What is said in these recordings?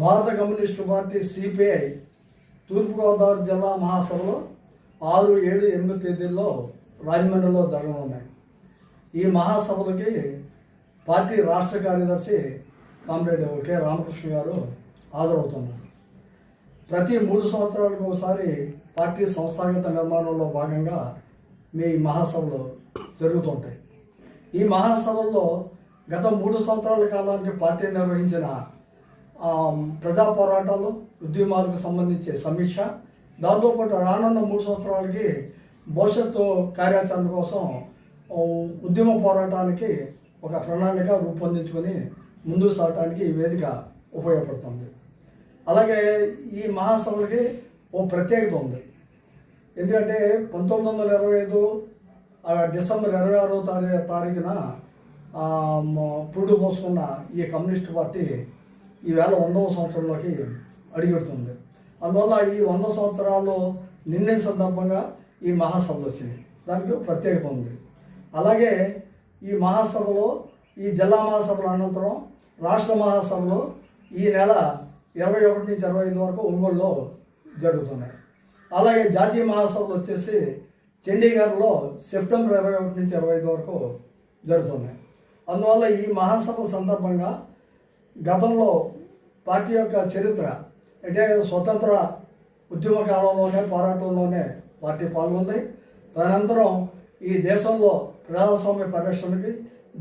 భారత communist party CPI తూర్పుగోదావరి జిల్లా మహాసభలో ఆరు ఏడు ఎనిమిది తేదీల్లో రాజమండ్రిలో జరగనున్నాయి. ఈ మహాసభలకి పార్టీ రాష్ట్ర కార్యదర్శి కామ్రేడ్ కే రామకృష్ణ గారు హాజరవుతున్నారు. ప్రతి మూడు సంవత్సరాలకు ఒకసారి పార్టీ సంస్థాగత నిర్మాణంలో భాగంగా మీ మహాసభలు జరుగుతుంటాయి. ఈ మహాసభల్లో గత మూడు సంవత్సరాల కాలానికి పార్టీ నిర్వహించిన ప్రజా పోరాటాలు ఉద్యమాలకు సంబంధించే సమీక్ష. దాంతోపాటు రానున్న మూడు సంవత్సరాలకి భవిష్యత్తు కార్యాచరణ కోసం ఉద్యమ పోరాటానికి ఒక ప్రణాళిక రూపొందించుకొని ముందుకు సాగటానికి ఈ వేదిక ఉపయోగపడుతుంది. అలాగే ఈ మహాసభలకి ఓ ప్రత్యేకత ఉంది. ఎందుకంటే పంతొమ్మిది వందల ఇరవై ఐదు డిసెంబర్ ఇరవై ఆరో తారీ తారీఖున పురుడు పోసుకున్న ఈ కమ్యూనిస్ట్ పార్టీ ఈవేళ వందవ సంవత్సరంలోకి అడుగుడుతుంది. అందువల్ల ఈ వంద సంవత్సరాల్లో నిన్న సందర్భంగా ఈ మహాసభలు వచ్చినాయి. దానికి ప్రత్యేకత ఉంది. అలాగే ఈ మహాసభలో ఈ జిల్లా మహాసభల అనంతరం రాష్ట్ర మహాసభలో ఈ నెల ఇరవై ఒకటి నుంచి ఇరవై ఐదు వరకు ఒంగోలులో జరుగుతున్నాయి. అలాగే జాతీయ మహాసభలు వచ్చేసి చండీగఢ్లో సెప్టెంబర్ ఇరవై ఒకటి నుంచి ఇరవై ఐదు వరకు జరుగుతున్నాయి. అందువల్ల ఈ మహాసభ సందర్భంగా గతంలో పార్టీ యొక్క చరిత్ర అంటే స్వతంత్ర ఉద్యమ కాలంలోనే పోరాటంలోనే పార్టీ పాల్గొంది. తదనంతరం ఈ దేశంలో ప్రజాస్వామ్య పరిరక్షణకి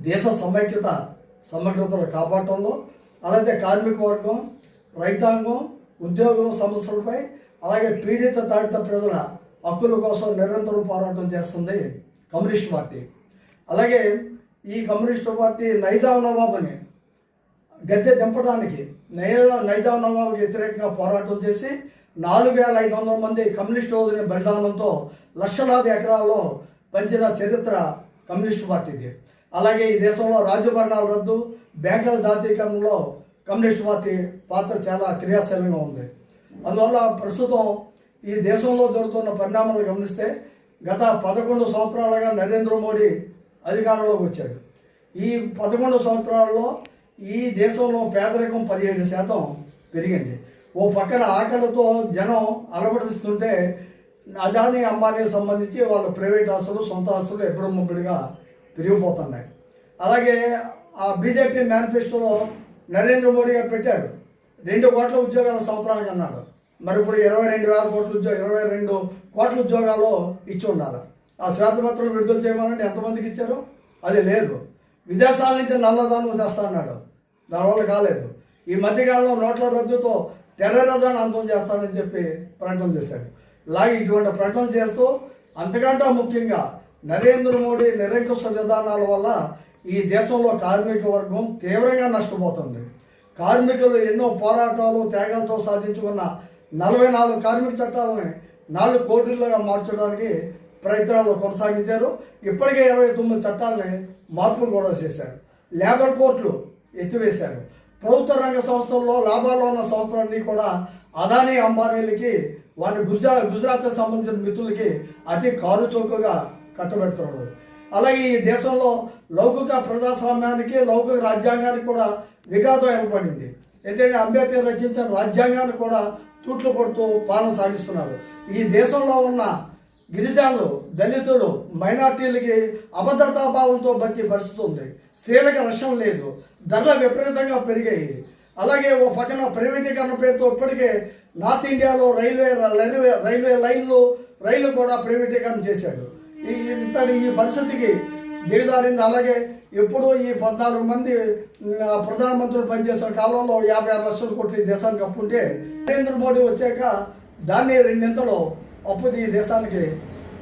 దేశ సమైక్యత సమగ్రతను కాపాడటంలో అలాగే కార్మిక వర్గం రైతాంగం ఉద్యోగుల సమస్యలపై అలాగే పీడిత తాడిత ప్రజల హక్కుల కోసం నిరంతరం పోరాటం చేస్తుంది కమ్యూనిస్ట్ పార్టీ. అలాగే ఈ కమ్యూనిస్టు పార్టీ నైజాం అని గద్దె దింపడానికి నైజా నైజాం నవాబుకి వ్యతిరేకంగా పోరాటం చేసి నాలుగు వేల ఐదు వందల మంది కమ్యూనిస్టు యోధుల బలిదానంతో లక్షలాది ఎకరాల్లో పంచిన చరిత్ర కమ్యూనిస్టు పార్టీది. అలాగే ఈ దేశంలో రాజ్యభరణాల రద్దు బ్యాంకుల జాతీయకరణలో కమ్యూనిస్ట్ పార్టీ పాత్ర చాలా క్రియాశీలంగా ఉంది. అందువల్ల ప్రస్తుతం ఈ దేశంలో జరుగుతున్న పరిణామాలు గమనిస్తే గత పదకొండు సంవత్సరాలుగా నరేంద్ర మోడీ అధికారంలోకి వచ్చాడు. ఈ పదకొండు సంవత్సరాల్లో ఈ దేశంలో పేదరికం పదిహేడు శాతం పెరిగింది. ఓ పక్కన ఆకలితో జనం అలవడిస్తుంటే అదాని అంబానీకి సంబంధించి వాళ్ళ ప్రైవేట్ ఆస్తులు సొంత ఆస్తులు ఎప్పుడు ముబ్బడిగా పెరిగిపోతున్నాయి. అలాగే ఆ బీజేపీ మేనిఫెస్టోలో నరేంద్ర మోడీ గారు పెట్టారు. రెండు కోట్ల ఉద్యోగాల సంవత్సరానికి అన్నాడు. మరి ఇప్పుడు ఇరవై రెండు వేల కోట్ల ఉద్యోగ ఇరవై రెండు కోట్ల ఉద్యోగాలు ఇచ్చి ఉండాలి. ఆ శ్వేతపత్రం విడుదల చేయమనంటే ఎంతమందికి ఇచ్చారు? అది లేదు. విదేశాల నుంచి నల్లదానం చేస్తా అన్నాడు. దానివల్ల కాలేదు. ఈ మధ్యకాలంలో నోట్ల రద్దుతో టెర్రరిజాన్ని అంతం చేస్తానని చెప్పి ప్రకటన చేశాడు. ఇలాగే ఇటువంటి ప్రకటన చేస్తూ అంతకంటే ముఖ్యంగా నరేంద్ర మోడీ నిరంకుశ విధానాల వల్ల ఈ దేశంలో కార్మిక వర్గం తీవ్రంగా నష్టపోతుంది. కార్మికులు ఎన్నో పోరాటాలు త్యాగాలతో సాధించుకున్న నలభై నాలుగు కార్మిక చట్టాలని నాలుగు కోట్లుగా మార్చడానికి ప్రయత్నాలు కొనసాగించారు. ఇప్పటికే ఇరవై తొమ్మిది చట్టాలని మార్పులు కూడా చేశారు. లేబర్ కోర్టులు ఎత్తివేశారు. ప్రభుత్వ రంగ సంస్థల్లో లాభాల్లో ఉన్న సంస్థలన్నీ కూడా అదానీ అంబానీలకి వారి గుజరా గుజరాత్ సంబంధించిన మిత్రులకి అతి కారు చౌకగా కట్టబెడుతున్నాడు అలాగే ఈ దేశంలో లౌకిక ప్రజాస్వామ్యానికి లౌకిక రాజ్యాంగానికి కూడా విఘాతం ఏర్పడింది. ఎందుకంటే అంబేద్కర్ రచించిన రాజ్యాంగాన్ని కూడా తూట్లు పడుతూ పాలన సాగిస్తున్నారు. ఈ దేశంలో ఉన్న గిరిజనులు దళితులు మైనార్టీలకి అభద్రతా భావంతో బతికే పరిస్థితి ఉంది. స్త్రీలకు రక్షణ లేదు. ధరలు విపరీతంగా పెరిగాయి. అలాగే ఓ పక్కన ప్రైవేటీకరణ పేరుతో ఇప్పటికే నార్త్ ఇండియాలో రైల్వే రైల్వే రైల్వే లైన్లు రైలు కూడా ప్రైవేటీకరణ చేశాడు. ఈ ఇంతటి ఈ పరిస్థితికి దిగజారింది. అలాగే ఎప్పుడు ఈ పద్నాలుగు మంది ప్రధానమంత్రులు పనిచేసిన కాలంలో యాభై ఆరు లక్షల కోట్లు దేశానికి అప్పు ఉంటే నరేంద్ర మోడీ వచ్చాక దాన్ని రెండింతలో అప్పు ఈ దేశానికి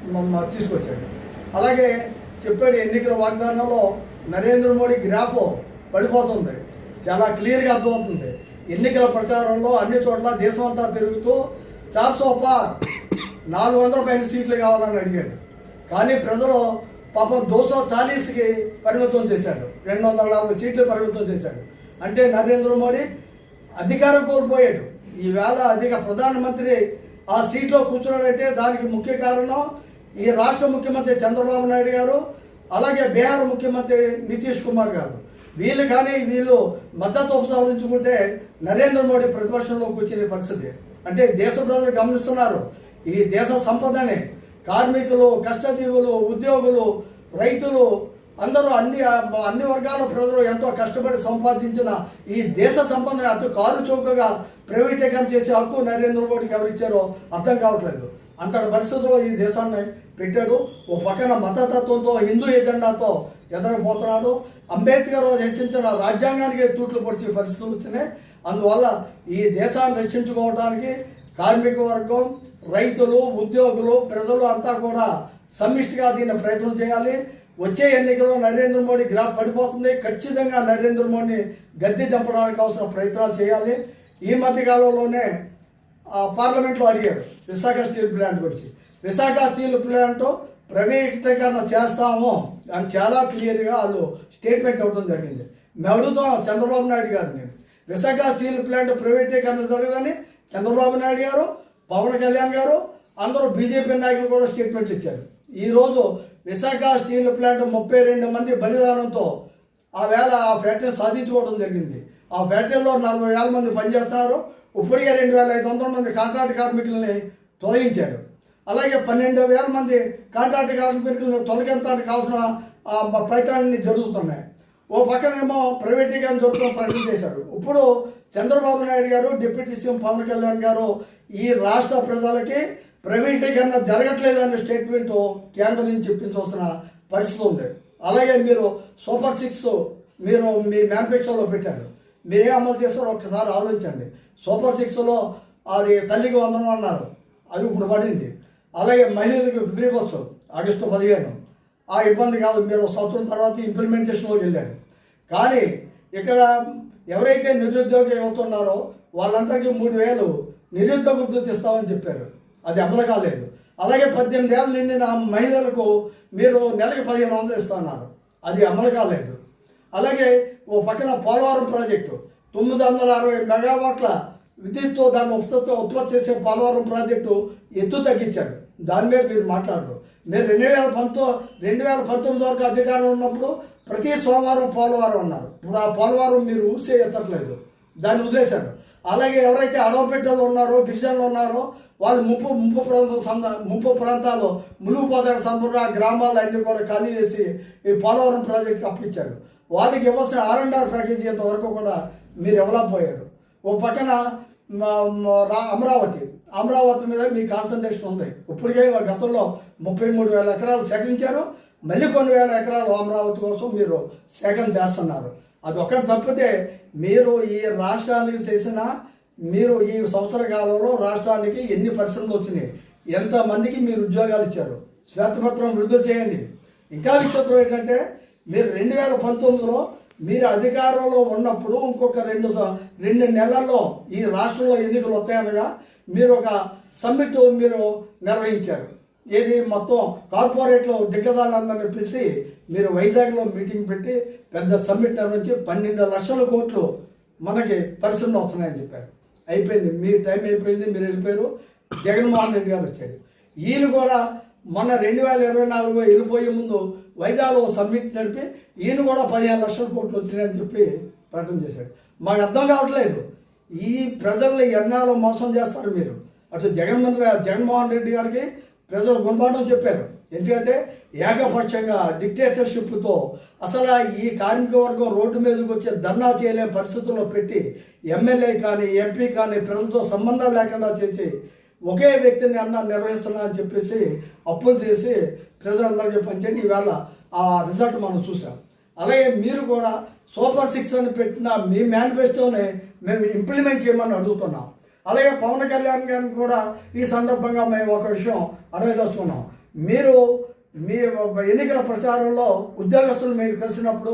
మ- తీసుకొచ్చాడు. అలాగే చెప్పాడు ఎన్నికల వాగ్దానంలో నరేంద్ర మోడీ గ్రాఫ్ పడిపోతుంది. చాలా క్లియర్గా అర్థమవుతుంది. ఎన్నికల ప్రచారంలో అన్ని చోట్ల దేశం అంతా తిరుగుతూ చార్సోపా నాలుగు వందల పైన సీట్లు కావాలని అడిగారు. కానీ ప్రజలు పాపం దోసో చాలీస్కి పరిమితం చేశాడు రెండు వందల నలభై సీట్లు పరిమితం చేశాడు అంటే నరేంద్ర మోడీ అధికారం కోల్పోయాడు. ఈవేళ అధిక ప్రధానమంత్రి ఆ సీట్లో కూర్చున్నాడంటే దానికి ముఖ్య కారణం ఈ రాష్ట్ర ముఖ్యమంత్రి చంద్రబాబు నాయుడు గారు అలాగే బీహార్ ముఖ్యమంత్రి నితీష్ కుమార్ గారు. వీళ్ళు కానీ వీళ్ళు మద్దతు ఉపసంహరించుకుంటే నరేంద్ర మోడీ ప్రతిపక్షంలోకి వచ్చిన పరిస్థితి. అంటే దేశ ప్రజలు గమనిస్తున్నారు. ఈ దేశ సంపదని కార్మికులు కష్టజీవులు ఉద్యోగులు రైతులు అందరూ అన్ని అన్ని వర్గాల ప్రజలు ఎంతో కష్టపడి సంపాదించిన ఈ దేశ సంపదని అతి కారు చౌకగా ప్రైవేటీకరణ చేసే హక్కు నరేంద్ర మోడీకి ఎవరిచ్చారో అర్థం కావట్లేదు. అంతటి పరిస్థితుల్లో ఈ దేశాన్ని పెట్టాడు. ఓ పక్కన మతతత్వంతో హిందూ ఎజెండాతో ఎదరపోతున్నాడు అంబేద్కర్ హెచ్చించిన రాజ్యాంగానికి తూట్లు పొడిచే పరిస్థితులు వచ్చినాయి అందువల్ల ఈ దేశాన్ని రక్షించుకోవడానికి కార్మిక వర్గం రైతులు ఉద్యోగులు ప్రజలు అంతా కూడా సమిష్టిగా దీన్ని ప్రయత్నం చేయాలి. వచ్చే ఎన్నికల్లో నరేంద్ర మోడీ గ్రాఫ్ పడిపోతుంది. ఖచ్చితంగా నరేంద్ర మోడీని గద్దె దింపడానికి అవసరం ప్రయత్నాలు చేయాలి. ఈ మధ్య కాలంలోనే పార్లమెంట్లో అడిగాడు విశాఖ స్టీల్ ప్లాంట్ గురించి. విశాఖ స్టీల్ ప్లాంట్ ప్రైవేటీకరణ చేస్తాము అని చాలా క్లియర్గా వాళ్ళు స్టేట్మెంట్ అవ్వడం జరిగింది. మేము అడుగుతాం చంద్రబాబు నాయుడు గారిని. నేను విశాఖ స్టీల్ ప్లాంట్ ప్రైవేటీకరణ జరగదని చంద్రబాబు నాయుడు గారు పవన్ కళ్యాణ్ గారు అందరూ బీజేపీ నాయకులు కూడా స్టేట్మెంట్ ఇచ్చారు. ఈరోజు విశాఖ స్టీల్ ప్లాంట్ ముప్పై రెండు మంది బలిదానంతో ఆ వేళ ఆ ఫ్యాక్టరీ సాధించుకోవడం జరిగింది. ఆ ఫ్యాక్టరీలో నలభై వేల మంది పనిచేస్తున్నారు. ఇప్పటికే రెండు వేల ఐదు వందల మంది కాంట్రాక్ట్ కార్మికులని తొలగించారు. అలాగే పన్నెండు వేల మంది కాంట్రాక్ట్ కార్మికులను తొలగించడానికి కావాల్సిన ఆ, ప్రయత్నాలన్నీ జరుగుతున్నాయి. ఓ పక్కనేమో ప్రైవేటీకరణ జరుగుతున్న ప్రకటన చేశారు. ఇప్పుడు చంద్రబాబు నాయుడు గారు డిప్యూటీ సీఎం పవన్ కళ్యాణ్ గారు ఈ రాష్ట్ర ప్రజలకి ప్రైవేటీకరణ జరగట్లేదు అనే స్టేట్మెంట్ కేంద్రం నుంచి చెప్పించవలసిన పరిస్థితి ఉంది. అలాగే మీరు సూపర్ సిక్స్ మీరు మీ మేనిఫెస్టోలో పెట్టారు. మీరే అమలు చేస్తారో ఒక్కసారి ఆలోచించండి. సూపర్ సిక్స్లో అది తల్లికి వందనం అన్నారు. అది ఇప్పుడు పడింది. అలాగే మహిళలకు ఫ్రీ బస్సు ఆగస్టు పదిహేను. ఆ ఇబ్బంది కాదు మీరు సంవత్సరం తర్వాత ఇంప్లిమెంటేషన్లోకి వెళ్ళారు. కానీ ఇక్కడ ఎవరైతే నిరుద్యోగ యువత ఉన్నారో వాళ్ళందరికీ మూడు వేలు నిరుద్యోగ వృత్తి ఇస్తామని చెప్పారు. అది అమలు కాలేదు. అలాగే పద్దెనిమిది ఏళ్ళ నిండిన మహిళలకు మీరు నెలకి పదిహేను వందలు ఇస్తున్నారు అది అమలు కాలేదు. అలాగే ఓ పక్కన పోలవరం ప్రాజెక్టు తొమ్మిది వందల అరవై మెగావాట్ల విద్యుత్తో దాన్ని ఉత్పత్తి ఉత్పత్తి చేసే పోలవరం ప్రాజెక్టు ఎత్తు తగ్గించారు. దాని మీద మీరు మాట్లాడరు. మీరు రెండు వేల పంతో రెండు వేల పంతొమ్మిది వరకు అధికారంలో ఉన్నప్పుడు ప్రతి సోమవారం పోలవరం ఉన్నారు ఇప్పుడు ఆ పోలవరం మీరు ఊసే ఎత్తట్లేదు. దాన్ని వదిలేశారు. అలాగే ఎవరైతే అడవపెట్టలు ఉన్నారో గిరిజనులు ఉన్నారో వాళ్ళు ముప్పు ముప్పు ప్రాంతం సంద ముప్పు ప్రాంతాల్లో మునిగిపోతారు సందర్భంగా గ్రామాలు అన్ని కూడా ఖాళీ చేసి ఈ పోలవరం ప్రాజెక్ట్కి అప్పించారు వాళ్ళకి ఇవ్వాల్సిన ఆర్ అండ్ ఆర్ ప్యాకేజీ ఇంతవరకు కూడా మీరు ఇవ్వలేకపోయారు. ఓ పక్కన అమరావతి. అమరావతి మీద మీ కాన్సన్ట్రేషన్ ఉంది. ఇప్పటికే గతంలో ముప్పై మూడు వేల ఎకరాలు సేకరించారు. మళ్ళీ కొన్ని వేల ఎకరాలు అమరావతి కోసం మీరు సేకరణ చేస్తున్నారు. అది ఒకటి తప్పితే మీరు ఈ రాష్ట్రానికి చేసిన మీరు ఈ సంవత్సర కాలంలో రాష్ట్రానికి ఎన్ని పరిశ్రమలు వచ్చినాయి ఎంతమందికి మీరు ఉద్యోగాలు ఇచ్చారు శ్వేతపత్రం విడుదల చేయండి. ఇంకా విచిత్రం ఏంటంటే మీరు రెండు వేల పంతొమ్మిదిలో మీరు అధికారంలో ఉన్నప్పుడు ఇంకొక రెండు స- రెండు నెలల్లో ఈ రాష్ట్రంలో ఎన్నికలు వస్తాయనగా మీరు ఒక సమ్మిట్ మీరు నిర్వహించారు. ఏది మొత్తం కార్పొరేట్లో దిగ్గజాలందరినీ పిలిచి మీరు వైజాగ్లో మీటింగ్ పెట్టి పెద్ద సమ్మిట్ నిర్వహించి పన్నెండు లక్షల కోట్లు మనకి పరిశ్రమలు వస్తున్నాయని చెప్పారు. అయిపోయింది. మీ టైం అయిపోయింది. మీరు వెళ్ళిపోయారు. జగన్మోహన్ రెడ్డి గారు వచ్చాడు ఈయన కూడా మొన్న రెండు వేల ఇరవై నాలుగు వెళ్ళిపోయే ముందు వైజాగ్లో సమ్మిట్ నడిపి ఈయన కూడా పదిహేను లక్షల కోట్లు వచ్చినాయని చెప్పి ప్రకటన చేశాడు మాకు అర్థం కావట్లేదు. ఈ ప్రజల్ని ఎన్నాళ్ళు మోసం చేస్తారు మీరు? అటు జగన్మోహన్ రెడ్డి జగన్మోహన్ రెడ్డి గారికి ప్రజలు గుణపాఠం చెప్పారు. ఎందుకంటే ఏకపక్షంగా డిక్టేటర్షిప్తో అసలు ఈ కార్మిక వర్గం రోడ్డు మీదకి వచ్చే ధర్నా చేయలేని పరిస్థితుల్లో పెట్టి ఎమ్మెల్యే కానీ ఎంపీ కానీ ప్రజలతో సంబంధం లేకుండా చేసి ఒకే వ్యక్తిని అన్న నిర్వహిస్తున్నా అని చెప్పేసి అప్పులు చేసి ప్రజలందరికీ పంచండి ఈవేళ ఆ రిజల్ట్ మనం చూసాం అలాగే మీరు కూడా సూపర్ సిక్స్ అని పెట్టిన మీ మేనిఫెస్టోని మేము ఇంప్లిమెంట్ చేయమని అడుగుతున్నాం. అలాగే పవన్ కళ్యాణ్ గారిని కూడా ఈ సందర్భంగా మేము ఒక విషయం అడగదలుచుకున్నాం మీరు మీ ఎన్నికల ప్రచారంలో ఉద్యోగస్తులు మీరు కలిసినప్పుడు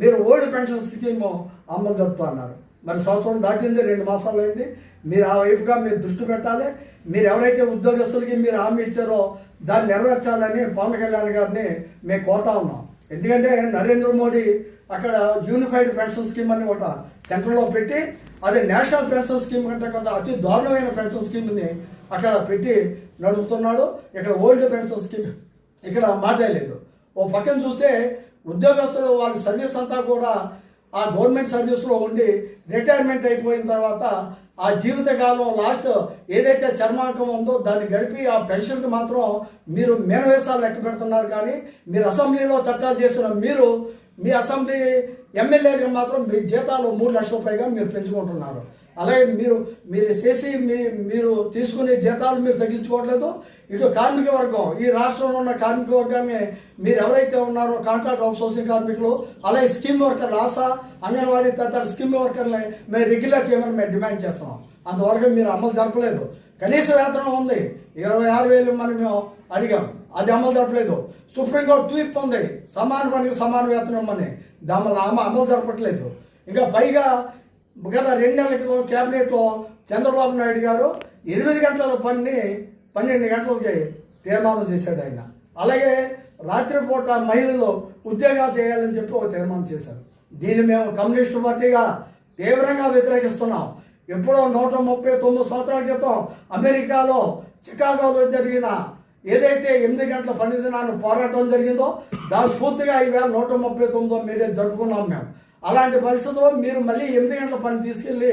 మీరు ఓల్డ్ పెన్షన్ స్కీమ్ అమలు జరుపుతున్నారు మరి సంవత్సరం దాటింది రెండు మాసాలు అయింది. మీరు ఆ వైపుగా మీరు దృష్టి పెట్టాలి. మీరు ఎవరైతే ఉద్యోగస్తులకి మీరు హామీ ఇచ్చారో దాన్ని నెరవేర్చాలని పవన్ కళ్యాణ్ గారిని మేము కోరుతా ఉన్నాం. ఎందుకంటే నరేంద్ర మోడీ అక్కడ యూనిఫైడ్ పెన్షన్ స్కీమ్ అని ఒక సెంటర్లో పెట్టి అది నేషనల్ పెన్షన్ స్కీమ్ కంటే కొంత అతి దారుణమైన పెన్షన్ స్కీమ్ని అక్కడ పెట్టి నడుపుతున్నాడు. ఇక్కడ ఓల్డ్ పెన్షన్ స్కీమ్ ఇక్కడ మాట్లాడలేదు. ఓ పక్కన చూస్తే ఉద్యోగస్తులు వాళ్ళ సర్వీస్ అంతా కూడా ఆ గవర్నమెంట్ సర్వీస్లో ఉండి రిటైర్మెంట్ అయిపోయిన తర్వాత ఆ జీవితకాలం లాస్ట్ ఏదైతే చర్మాంకం ఉందో దాన్ని గడిపి ఆ పెన్షన్కి మాత్రం మీరు మేనవేశాలు లెక్క పెడుతున్నారు కానీ మీరు అసెంబ్లీలో చట్టాలు చేసిన మీరు మీ అసెంబ్లీ ఎమ్మెల్యేగా మాత్రం మీ జీతాలు మూడు లక్షల పైగా మీరు పెంచుకుంటున్నారు. అలాగే మీరు మీరు చేసి మీ మీరు తీసుకునే జీతాలు మీరు తగ్గించుకోవట్లేదు. ఇటు కార్మిక వర్గం ఈ రాష్ట్రంలో ఉన్న కార్మిక వర్గాన్ని మీరు ఎవరైతే ఉన్నారో కాంట్రాక్ట్ అవుట్సోర్సింగ్ కార్మికులు అలాగే స్కీమ్ వర్కర్లు ఆశా అంగన్వాడీ తదితర స్కీమ్ వర్కర్ని మేము రెగ్యులర్ చేయమని మేము డిమాండ్ చేస్తున్నాం. అంతవరకు మీరు అమలు జరపలేదు. కనీస వేతనం ఉంది. ఇరవై ఆరు వేలు మనం మేము అడిగాం. అది అమలు జరపలేదు. సుప్రీంకోర్టు తీర్పు ఉంది. సమాన పనికి సమాన వేతనం ఇవ్వమని. దాని ఆమె అమలు జరపట్లేదు. ఇంకా పైగా గత రెండు నెలల క్రితం క్యాబినెట్లో చంద్రబాబు నాయుడు గారు ఎనిమిది గంటల పని పన్నెండు గంటలకి తీర్మానం చేశాడు ఆయన. అలాగే రాత్రిపూట మహిళలు ఉద్యోగాలు చేయాలని చెప్పి ఒక తీర్మానం చేశారు. దీన్ని మేము కమ్యూనిస్టు పార్టీగా తీవ్రంగా వ్యతిరేకిస్తున్నాం. ఎప్పుడో నూట ముప్పై తొమ్మిది సంవత్సరాల క్రితం అమెరికాలో చికాగోలో జరిగిన ఏదైతే ఎనిమిది గంటల పని దినాన్ని పోరాటం జరిగిందో దాని స్ఫూర్తిగా ఈవేళ నూట ముప్పై తొమ్మిదో మీరే జరుపుకున్నాం మేము. అలాంటి పరిస్థితుల్లో మీరు మళ్ళీ ఎనిమిది గంటల పని తీసుకెళ్ళి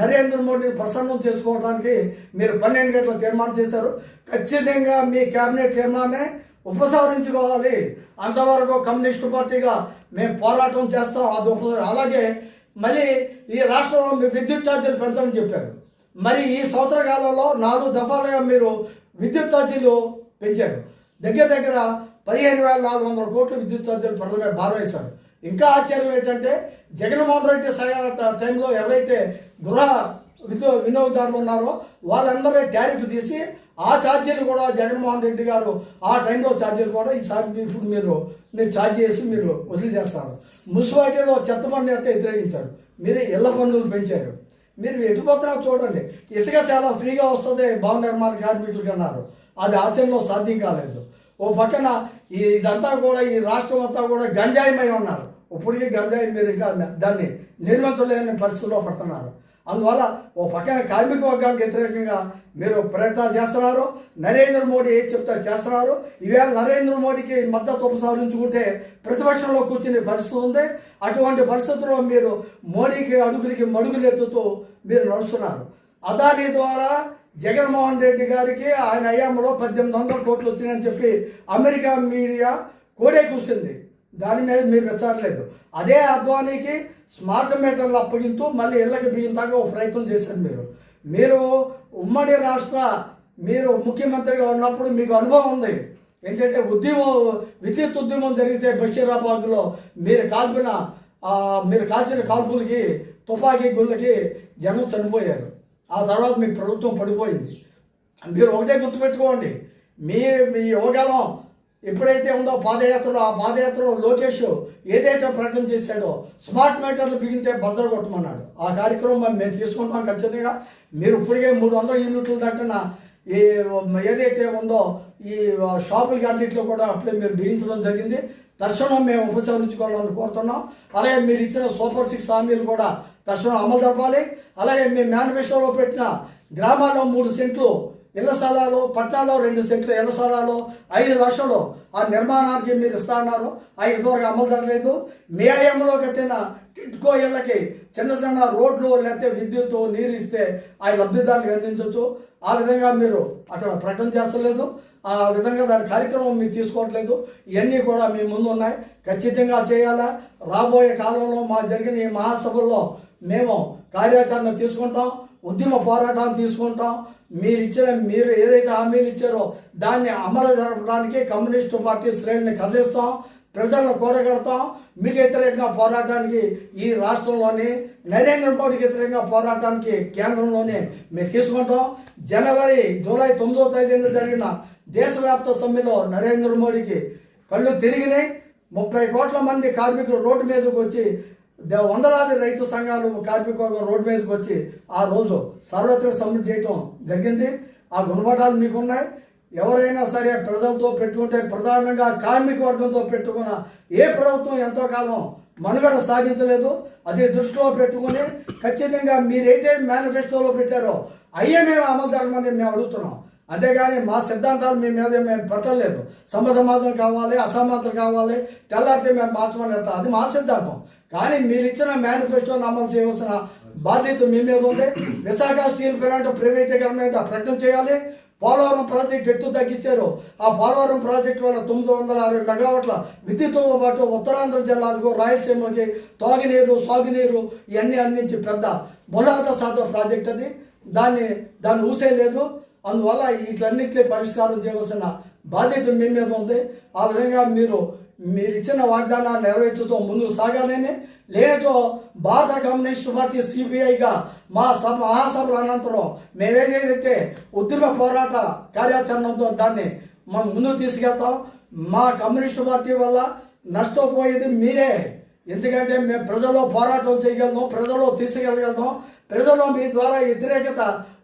నరేంద్ర మోడీని ప్రసన్నం చేసుకోవడానికి మీరు పన్నెండు గంటల తీర్మానం చేశారు. ఖచ్చితంగా మీ కేబినెట్ తీర్మానమే ఉపసంహరించుకోవాలి. అంతవరకు కమ్యూనిస్టు పార్టీగా మేము పోరాటం చేస్తాం అది ఉప అలాగే మళ్ళీ ఈ రాష్ట్రంలో మీ విద్యుత్ ఛార్జీలు పెంచమని చెప్పారు. మరి ఈ సంవత్సర కాలంలో నాలుగు దఫాలుగా మీరు విద్యుత్ ఛార్జీలు పెంచారు. దగ్గర దగ్గర పదిహేను వేల నాలుగు వందల కోట్ల విద్యుత్ ఛార్జీలు ప్రజలపై భారం వేశారు. ఇంకా ఆశ్చర్యం ఏంటంటే జగన్మోహన్ రెడ్డి సహాయ టైంలో ఎవరైతే గృహ వినియో వినియోగదారులు ఉన్నారో వాళ్ళందరూ ట్యారిఫ్ తీసి ఆ ఛార్జీలు కూడా జగన్మోహన్ రెడ్డి గారు ఆ టైంలో ఛార్జీలు కూడా ఈసారి ఇప్పుడు మీరు మీరు ఛార్జ్ చేసి మీరు వదిలిచేస్తారు మున్సిపాలిటీలో చెత్త పన్ను అయితే వ్యతిరేకించారు. మీరు ఇళ్ళ పన్నులు పెంచారు. మీరు ఎటుపోతున్నా చూడండి. ఇసుక చాలా ఫ్రీగా వస్తుంది భవన నిర్మాణ కార్మికులకి అన్నారు. అది ఆచరణలో సాధ్యం కాలేదు. ఓ పక్కన ఇదంతా కూడా ఈ రాష్ట్రం అంతా కూడా గంజాయిమై ఉన్నారు. ఇప్పటికీ గంజాయి మీరు ఇంకా దాన్ని నిర్మించలేని పరిస్థితిలో పడుతున్నారు. అందువల్ల ఓ పక్కన కార్మిక వర్గానికి వ్యతిరేకంగా మీరు ప్రయత్నాలు చేస్తున్నారు. నరేంద్ర మోడీ ఏం చెప్తా చేస్తున్నారు. ఈవేళ నరేంద్ర మోడీకి మద్దతు ఉపసంహరించుకుంటే ప్రతిపక్షంలో కూర్చునే పరిస్థితి ఉంది. అటువంటి పరిస్థితుల్లో మీరు మోడీకి అడుగులకి మడుగులు ఎత్తుతూ మీరు నడుస్తున్నారు. అదాని ద్వారా జగన్మోహన్ రెడ్డి గారికి ఆయన అయ్యాములో పద్దెనిమిది వందల కోట్లు వచ్చినాయని చెప్పి అమెరికా మీడియా కోడే కూర్చుంది దాని మీద మీరు విచారలేదు. అదే అద్వానీకి స్మార్ట్ మీటర్లు అప్పగింతూ మళ్ళీ ఇళ్ళకి బిగిందాకా ఒక ప్రయత్నం చేశారు మీరు. మీరు ఉమ్మడి రాష్ట్ర మీరు ముఖ్యమంత్రిగా ఉన్నప్పుడు మీకు అనుభవం ఉంది. ఏంటంటే ఉద్యమం విద్యుత్ ఉద్యమం జరిగితే బషీరాబాద్లో మీరు కాల్పిన మీరు కాల్చిన కాల్పులకి తుపాకీ గుళ్ళకి జనం చనిపోయారు. ఆ తర్వాత మీ ప్రభుత్వం పడిపోయింది. మీరు ఒకటే గుర్తుపెట్టుకోండి. మీ మీ యువకాలం ఎప్పుడైతే ఉందో పాదయాత్రలో ఆ పాదయాత్రలో లోకేష్ ఏదైతే ప్రకటన చేశాడో స్మార్ట్ మీటర్లు బిగితే భద్ర కొట్టమన్నాడు. ఆ కార్యక్రమం మేము తీసుకుంటాం ఖచ్చితంగా. మీరు ఇప్పటికే మూడు వందల యూనిట్లు దగ్గర ఈ ఏదైతే ఉందో ఈ షాపులు అన్నింటిలో కూడా అప్పుడే మీరు బిగించడం జరిగింది. తక్షణం మేము ఉపసంహరించుకోవాలని కోరుతున్నాం. అలాగే మీరు ఇచ్చిన సూపర్ సిక్స్ హామీలు కూడా తక్షణం అమలు జరపాలి. అలాగే మీ మేనిఫెస్టోలో పెట్టిన గ్రామాల్లో మూడు సెంట్లు ఇళ్ళ స్థలాలు పట్టణాల్లో రెండు సెంట్లు ఇళ్ళ స్థలాలు ఐదు లక్షలు ఆ నిర్మాణానికి మీరు ఇస్తా అన్నారు. అవి ఇంతవరకు అమలు జరగలేదు. మీ అయంలో కట్టిన టిట్కో ఇళ్ళకి చిన్న చిన్న రోడ్లు లేకపోతే విద్యుత్ నీరు ఇస్తే ఆ లబ్ధిదారులకు అందించవచ్చు. ఆ విధంగా మీరు అక్కడ ప్రకటన చేస్తలేదు. ఆ విధంగా దాని కార్యక్రమం మీరు తీసుకోవట్లేదు. ఇవన్నీ కూడా మీ ముందు ఉన్నాయి. ఖచ్చితంగా చేయాలా? రాబోయే కాలంలో మా జరిగిన ఈ మహాసభల్లో మేము కార్యాచరణ తీసుకుంటాం ఉద్యమ పోరాటాన్ని తీసుకుంటాం. మీరు ఇచ్చిన మీరు ఏదైతే హామీలు ఇచ్చారో దాన్ని అమలు జరపడానికి కమ్యూనిస్టు పార్టీ శ్రేణిని కదిలిస్తాం ప్రజలను కూడగడతాం. మీకు వ్యతిరేకంగా పోరాటానికి ఈ రాష్ట్రంలోని నరేంద్ర మోడీకి వ్యతిరేకంగా పోరాటానికి కేంద్రంలోనే మేము తీసుకుంటాం. జనవరి జూలై తొమ్మిదో తేదీన జరిగిన దేశవ్యాప్త సమ్మెలో నరేంద్ర మోడీకి కళ్ళు తిరిగినాయి. ముప్పై కోట్ల మంది కార్మికులు రోడ్డు మీదకి వచ్చి వందలాది రైతు సంఘాలు కార్మికవర్గం రోడ్డు మీదకి వచ్చి ఆ రోజు సర్వత్ర సమ్మె చేయటం జరిగింది. ఆ గుణపాఠాలు మీకున్నాయి. ఎవరైనా సరే ప్రజలతో పెట్టుకుంటే ప్రధానంగా కార్మిక వర్గంతో పెట్టుకున్న ఏ ప్రభుత్వం ఎంతో కాలం మనుగడ సాగించలేదు. అది దృష్టిలో పెట్టుకుని ఖచ్చితంగా మీరైతే మేనిఫెస్టోలో పెట్టారో అయ్యే మేము అమలు జరగమని మేము అడుగుతున్నాం. అంతేగాని మా సిద్ధాంతాలు మీ మీద మేము పెట్టలేదు సమ సమాజం కావాలి అసమానతలు కావాలి తెల్లారితే మేము మార్చమని అది మా సిద్ధాంతం. కానీ మీరు ఇచ్చిన మేనిఫెస్టో అమలు చేయవలసిన బాధ్యత మీ మీద ఉంది. విశాఖ స్టీల్ ప్లాంట్ ప్రైవేటీకరణ మీద ప్రకటన చేయాలి. పోలవరం ప్రాజెక్ట్ ఎత్తు తగ్గించారు. ఆ పోలవరం ప్రాజెక్ట్ వల్ల తొమ్మిది వందల అరవై మెగావాట్ల విద్యుత్తుతో పాటు ఉత్తరాంధ్ర జిల్లాలకు రాయలసీమకి తాగునీరు సాగునీరు ఇవన్నీ అందించి పెద్ద బులాద సాధ ప్రాజెక్ట్ అది. దాన్ని దాన్ని ఊసేయలేదు అందువల్ల వీటన్నిటిని పరిష్కారం చేయవలసిన బాధ్యత మీ మీద ఉంది. ఆ విధంగా మీరు మీరు ఇచ్చిన వాగ్దానాన్ని నెరవేర్చుతూ ముందుకు సాగాలని లేదో. భారత కమ్యూనిస్ట్ పార్టీ సిపిఐగా మా సభ మహాసభల అనంతరం మేమేదైతే ఉద్యమ పోరాట కార్యాచరణతో దాన్ని మనం ముందుకు తీసుకెళ్తాం మా కమ్యూనిస్ట్ పార్టీ వల్ల నష్టపోయేది మీరే. ఎందుకంటే మేము ప్రజల్లో పోరాటం చేయగలుగుతాం ప్రజల్లో తీసుకెళ్ళగలుగుతాం ప్రజల్లో మీ ద్వారా వ్యతిరేకత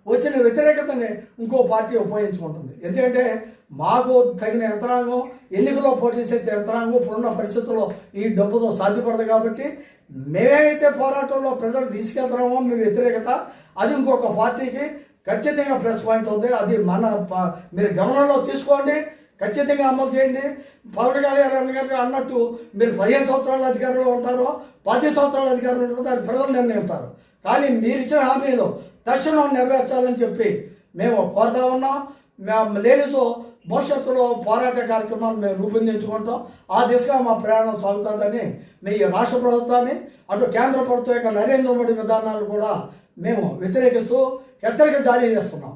వచ్చిన వ్యతిరేకతని ఇంకో పార్టీ ఉపయోగించుకుంటుంది. ఎందుకంటే మాకు తగిన యంత్రాంగం ఎన్నికల్లో పోటీ చేసే యంత్రాంగం ఇప్పుడున్న పరిస్థితుల్లో ఈ డబ్బుతో సాధ్యపడదు కాబట్టి మేమేమైతే పోరాటంలో ప్రజలు తీసుకెళ్తున్నామో మీ వ్యతిరేకత అది ఇంకొక పార్టీకి ఖచ్చితంగా ప్లస్ పాయింట్ ఉంది. అది మన ప- మీరు గమనంలో తీసుకోండి ఖచ్చితంగా అమలు చేయండి. పవన్ కళ్యాణ్ గారు అన్నట్టు మీరు పదిహేను సంవత్సరాల అధికారంలో ఉంటారో పది సంవత్సరాల అధికారంలో ఉంటారో అది ప్రజలు నిర్ణయిస్తారు. కానీ మీరు ఇచ్చిన హామీలు తక్షణం నెరవేర్చాలని చెప్పి మేము కోరుతా ఉన్నాం. మేము లేనితో భవిష్యత్తులో పోరాట కార్యక్రమాలు మేము రూపొందించుకుంటాం. ఆ దిశగా మా ప్రయాణం సాగుతుందని మీ రాష్ట్ర ప్రభుత్వాన్ని అటు కేంద్ర ప్రభుత్వం యొక్క నరేంద్ర మోడీ విధానాలు కూడా మేము వ్యతిరేకిస్తూ హెచ్చరిక జారీ చేస్తున్నాం.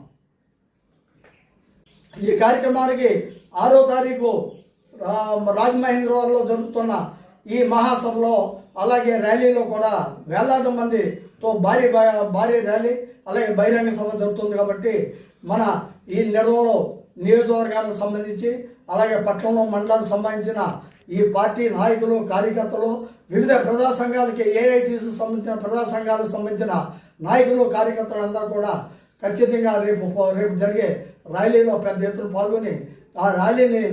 ఈ కార్యక్రమానికి ఆరో తారీఖు రాజమహేంద్రవరంలో జరుగుతున్న ఈ మహాసభలో అలాగే ర్యాలీలో కూడా వేలాది మందితో భారీ భారీ ర్యాలీ అలాగే బహిరంగ సభ జరుగుతుంది కాబట్టి మన ఈ నిడవలో నియోజకవర్గానికి సంబంధించి అలాగే పట్టణంలో మండలానికి సంబంధించిన ఈ పార్టీ నాయకులు కార్యకర్తలు వివిధ ప్రజా సంఘాలకి ఏఐటీసీ సంబంధించిన ప్రజా సంఘాలకు సంబంధించిన నాయకులు కార్యకర్తలు అందరూ కూడా ఖచ్చితంగా రేపు రేపు జరిగే ర్యాలీలో పెద్ద ఎత్తున పాల్గొని ఆ ర్యాలీని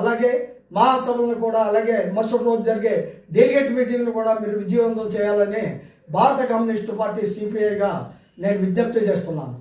అలాగే మహాసభలను కూడా అలాగే మరుసటి రోజు జరిగే డెలిగేట్ మీటింగ్ను కూడా మీరు విజయవంతం చేయాలని భారత కమ్యూనిస్టు పార్టీ సిపిఐగా నేను విజ్ఞప్తి చేస్తున్నాను.